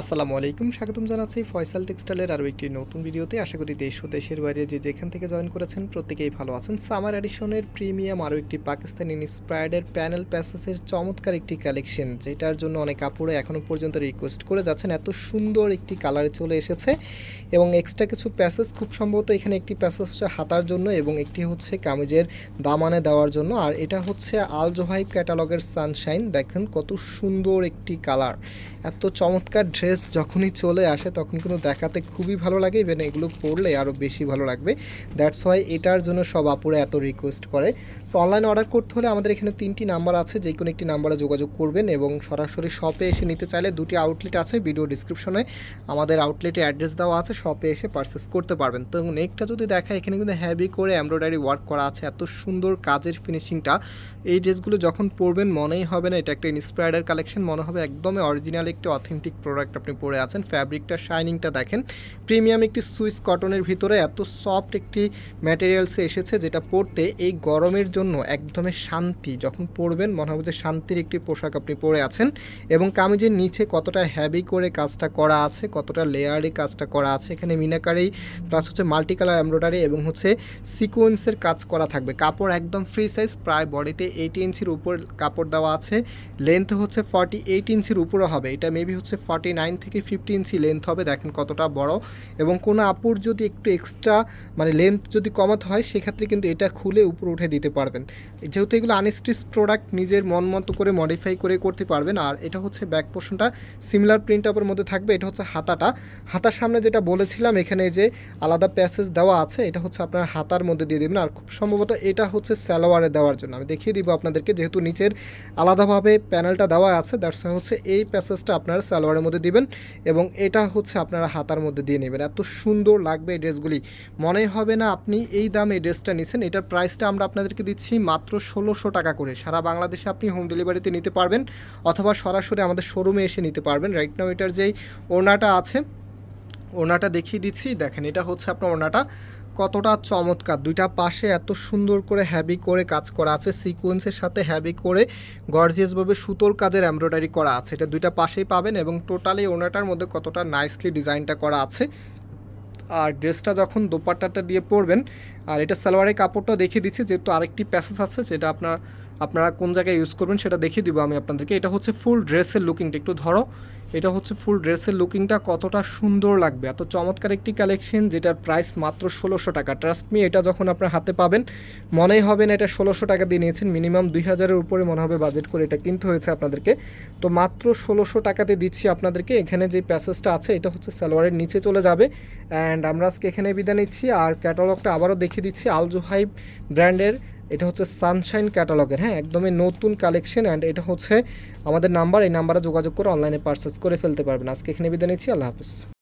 আসসালামু আলাইকুম, স্বাগতম জানাচ্ছি ফয়সাল টেক্সটাইলের আরও একটি নতুন ভিডিওতে। আশা করি দেশ ও দেশের বাইরে যে যেখান থেকে জয়েন করেছেন প্রত্যেকেই ভালো আছেন। সামার এডিশনের প্রিমিয়াম আরও একটি পাকিস্তানি ইন্সপায়ার্ডের প্যানেল প্যাসেসের চমৎকার একটি কালেকশন, যেটার জন্য অনেক কাপড়ে এখনও পর্যন্ত রিকোয়েস্ট করে যাচ্ছেন। এত সুন্দর একটি কালারে চলে এসেছে এবং এক্সট্রা কিছু প্যাসেজ খুব সম্ভবত এখানে একটি প্যাসেজ হচ্ছে হাতার জন্য এবং একটি হচ্ছে কামিজের দামানে দেওয়ার জন্য। আর এটা হচ্ছে আল জোহাইব ক্যাটালগের সানশাইন দেখেন কত সুন্দর একটি কালার এত চমৎকার ড্রেস যখনই চলে আসে, তখন কিন্তু দেখাতে খুবই ভালো লাগে। ইভেন এগুলো পড়লে আরও বেশি ভালো লাগবে। দ্যাটস ওয়াই এটার জন্য সব আপুরে এত রিকোয়েস্ট করে। সো অনলাইন অর্ডার করতে হলে আমাদের এখানে তিনটি নাম্বার আছে। যে কোনো একটি নাম্বারে যোগাযোগ করবেন এবং সরাসরি শপে এসে নিতে চাইলে দুটি আউটলেট আছে ভিডিও ডিসক্রিপশনে আমাদের আউটলেটে অ্যাড্রেস দেওয়া আছে শপে এসে পারচেস করতে পারবেন। তো নেকটা যদি দেখা এখানে কিন্তু হ্যাভি করে এমব্রয়ডারি ওয়ার্ক করা আছে। এত সুন্দর কাজের ফিনিশিংটা এই ড্রেসগুলো যখন পরবেন, মনেই হবে না, এটা একটা ইন্সপায়ার্ডের কালেকশন মনে হবে একদমই অরিজিনাল একটি অথেন্টিক প্রোডাক্ট আপনি পরে আছেন। ফ্যাব্রিকটা শাইনিংটা দেখেন। প্রিমিয়াম একটি সুইস কটনের ভিতরে এত সফট একটি ম্যাটেরিয়ালসে এসেছে যেটা পরতে এই গরমের জন্য একদমই শান্তি। যখন পরবেন, মনে হবে যে শান্তির একটি পোশাক আপনি পরে আছেন এবং কামিজের নিচে কতটা হ্যাভি করে কাজটা করা আছে, কতটা লেয়ারে কাজটা করা আছে। এখানে মিনাকারি প্লাস হচ্ছে মাল্টি কালার এমব্রয়ডারি এবং হচ্ছে সিকোয়েন্সের কাজ করা থাকবে। কাপড় একদম ফ্রি সাইজ প্রায় বডিতে এইট ইঞ্চির উপর কাপড় দেওয়া আছে। লেন্থ হচ্ছে ফর্টি এইট ইঞ্চির উপরে হবে। এটা মেবি হচ্ছে ফর্টি নাইন থেকে ফিফটি ইঞ্চি লেন্থ হবে। দেখেন কতটা বড়। এবং কোনো আপুর যদি একটু এক্সট্রা মানে লেন্থ যদি কমাতে হয়, সেক্ষেত্রে কিন্তু এটা খুলে উপরে উঠে দিতে পারবেন। যেহেতু এগুলো আনস্টিচ প্রোডাক্ট নিজের মন মতো করে মডিফাই করে করতে পারবেন। আর এটা হচ্ছে ব্যাক পোর্শনটা সিমিলার প্রিন্ট আপের মধ্যে থাকবে। এটা হচ্ছে হাতাটা। হাতার সামনে যেটা বলেছিলাম, এখানে যে আলাদা প্যাসেজ দেওয়া আছে, এটা হচ্ছে আপনার হাতার মধ্যে দিয়ে দেবেন। আর খুব সম্ভবত এটা হচ্ছে স্যালোয়ারে দেওয়ার জন্য। আমি দেখিয়ে দিব আপনাদেরকে, যেহেতু নিচের আলাদাভাবে প্যানেলটা দেওয়া আছে দ্যাটস হচ্ছে এই প্যাসেজটা আপনার স্যালোয়ারের মধ্যে দিবেন। এবং এটা হচ্ছে আপনারা হাতার মধ্যে দিয়ে নেবেন। এত সুন্দর লাগবে এই ড্রেসগুলি। মনে হবে না আপনি এই দাম এই ড্রেসটা নিছেন। এটার প্রাইসটা আমরা আপনাদেরকে দিচ্ছি মাত্র ষোলোশো টাকা করে। সারা বাংলাদেশে আপনি হোম ডেলিভারিতে নিতে পারবেন অথবা সরাসরি আমাদের শোরুমে এসে নিতে পারবেন। রাইট নাও এটার যেই ওনাটা আছে ওনাটা দেখিয়ে দিচ্ছি। দেখেন, এটা হচ্ছে আপনার ওনাটা কতটা চমৎকার। দুইটা পাশে এত সুন্দর করে হ্যাভি করে কাজ করা আছে। সিকোয়েন্সের সাথে হ্যাভি করে গর্জিয়াসভাবে সুতোর কাজের এমব্রয়ডারি করা আছে। এটা দুইটা পাশেই পাবেন এবং টোটালি ওনাটার মধ্যে কতটা নাইসলি ডিজাইনটা করা আছে। আর ড্রেসটা যখন দোপাট্টাটা দিয়ে পরবেন, আর এটা সালোয়ারের কাপড়টা দেখিয়ে দিচ্ছি, যেহেতু আরেকটি প্যাসেজ আছে, যেটা আপনার আপনারা কোন জায়গায় ইউজ করবেন সেটা দেখিয়ে দিব আমি আপনাদেরকে। এটা হচ্ছে ফুল ড্রেসের লুকিংটা একটু ধরো। এটা হচ্ছে ফুল ড্রেসের লুকিংটা কতটা সুন্দর লাগবে। এত চমৎকার একটি কালেকশন যেটার প্রাইস মাত্র ষোলোশো টাকা। ট্রাস্ট মি এটা যখন আপনার হাতে পাবেন, মনেই হবে না এটা ষোলোশো টাকা দিয়ে নিয়েছেন। মিনিমাম দুই হাজারের উপরে মনে হবে বাজেট করে এটা কিনতে হয়েছে আপনাদেরকে। তো মাত্র ষোলোশো টাকাতে দিচ্ছি আপনাদেরকে। এখানে যে প্যাসেজটা আছে, এটা হচ্ছে সালোয়ারের নিচে চলে যাবে। অ্যান্ড আমরা আজকে এখানে বিদায় নিচ্ছি। আর ক্যাটালগটা আবারও দেখিয়ে দিচ্ছি। আলজোহাইব ব্র্যান্ডের এটা হচ্ছে সানশাইন ক্যাটালগের হ্যাঁ একদমই নতুন কালেকশন অ্যান্ড এটা হচ্ছে আমাদের নাম্বার এই নাম্বারে যোগাযোগ করে অনলাইনে পারচেস করে ফেলতে পারবেন। আজকে এখানে বিদায় নিচ্ছি, আল্লাহ হাফিজ।